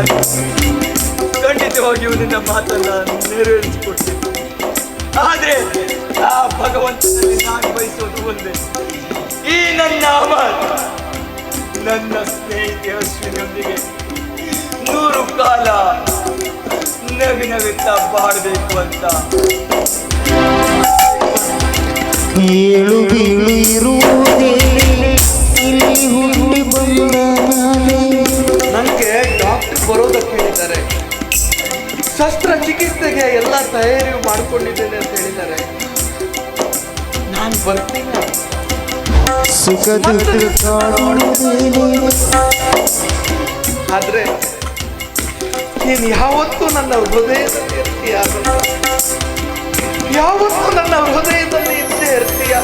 ಆಯ್ತು ಖಂಡಿತವಾಗಿಯೂ ನಿನ್ನ ಮಾತನ್ನ ನೆರವೇರಿಸಿಕೊಡ್ತೀನಿ. ಆದ್ರೆ ಆ ಭಗವಂತನಲ್ಲಿ ನಾನು ಬಯಸೋದು ಒಂದೇ. ಈ ನನ್ನ ಮಾತು ನನ್ನ ಸ್ನೇಹಿತೆ ಅಶ್ವಿನಿಯೊಂದಿಗೆ ನೂರು ಕಾಲ ನವಿನವಿತ್ತ ಬಾಡಬೇಕು ಅಂತ. ಏಳು ಬೀಳು ಇರುವುದೇ ಶಸ್ತ್ರಚಿಕಿತ್ಸೆಗೆ ಎಲ್ಲ ತಯಾರಿ ಮಾಡ್ಕೊಂಡಿದ್ದೇನೆ ಅಂತ ಹೇಳಿದ್ದಾರೆ. ನಾನು ಬರ್ತೀನಿ. ಆದ್ರೆ ನೀನು ಯಾವತ್ತೂ ನನ್ನ ಹೃದಯದಲ್ಲಿ ಇರ್ತೀಯ ಯಾವತ್ತೂ ನನ್ನ ಹೃದಯದಲ್ಲಿ ಇದ್ದೇ ಇರ್ತೀಯ?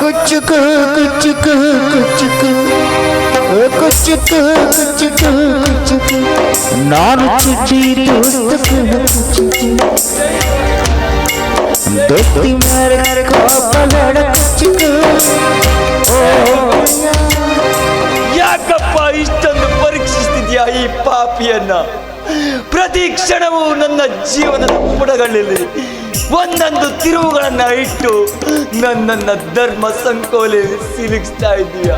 ಕುಚ್ಚುಕ ಕುಚ್ಚುಕ ಕುಚ್ಚುಕ. ಕುಚ್ಚುಕ ಕುಚ್ಚುಕ ಕುಚ್ಚುಕ. ನಾನು ಚುಚ್ಚಿ ಯಾಕಪ್ಪ ಇಷ್ಟೊಂದು ಪರೀಕ್ಷಿಸ್ತಿದ್ಯಾ ಈ ಪಾಪಿಯನ್ನ? ಪ್ರತಿ ಕ್ಷಣವು ನನ್ನ ಜೀವನದ ಪುಟಗಳಲ್ಲಿ ಒಂದೊಂದು ತಿರುವುಗಳನ್ನ ಇಟ್ಟು ನನ್ನನ್ನ ಧರ್ಮ ಸಂಕೋಲೆಯಲ್ಲಿ ಸಿಲುಕಿಸ್ತಾ ಇದ್ದೀಯ?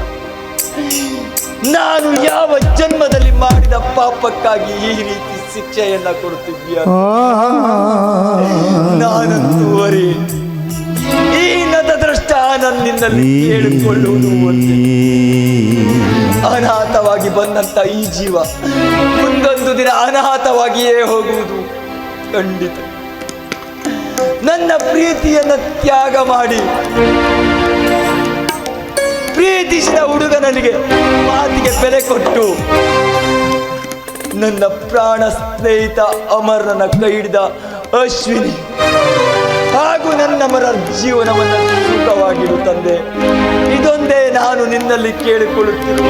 ನಾನು ಯಾವ ಜನ್ಮದಲ್ಲಿ ಮಾಡಿದ ಪಾಪಕ್ಕಾಗಿ ಈ ರೀತಿ ಶಿಕ್ಷೆಯನ್ನ ಕೊಡುತ್ತಿದ್ದೀಯ? ನಾನಂತೂ ವರಿ ಈ ದೃಷ್ಟ ನನ್ನಿಂದಲ್ಲಿ ಕೇಳಿಕೊಳ್ಳುವುದು ಒಂದೇ. ಅನಾಥವಾಗಿ ಬಂದಂತ ಈ ಜೀವ ಮುಂದೊಂದು ದಿನ ಅನಾಥವಾಗಿಯೇ ಹೋಗುವುದು ಖಂಡಿತ. ನನ್ನ ಪ್ರೀತಿಯನ್ನು ತ್ಯಾಗ ಮಾಡಿ ಹುಡುಗನಿಗೆ ಮಾತಿಗೆ ಬೆಲೆ ಕೊಟ್ಟು ನನ್ನ ಪ್ರಾಣ ಸ್ನೇಹಿತ ಅಮರನ ಕೈ ಹಿಡಿದ ಅಶ್ವಿನಿ ಹಾಗೂ ನನ್ನ ಮರ ಜೀವನವನ್ನು ಸುಖವಾಗಿರು ಇದೊಂದೇ ನಾನು ನಿನ್ನಲ್ಲಿ ಕೇಳಿಕೊಳ್ಳುತ್ತಿರುವ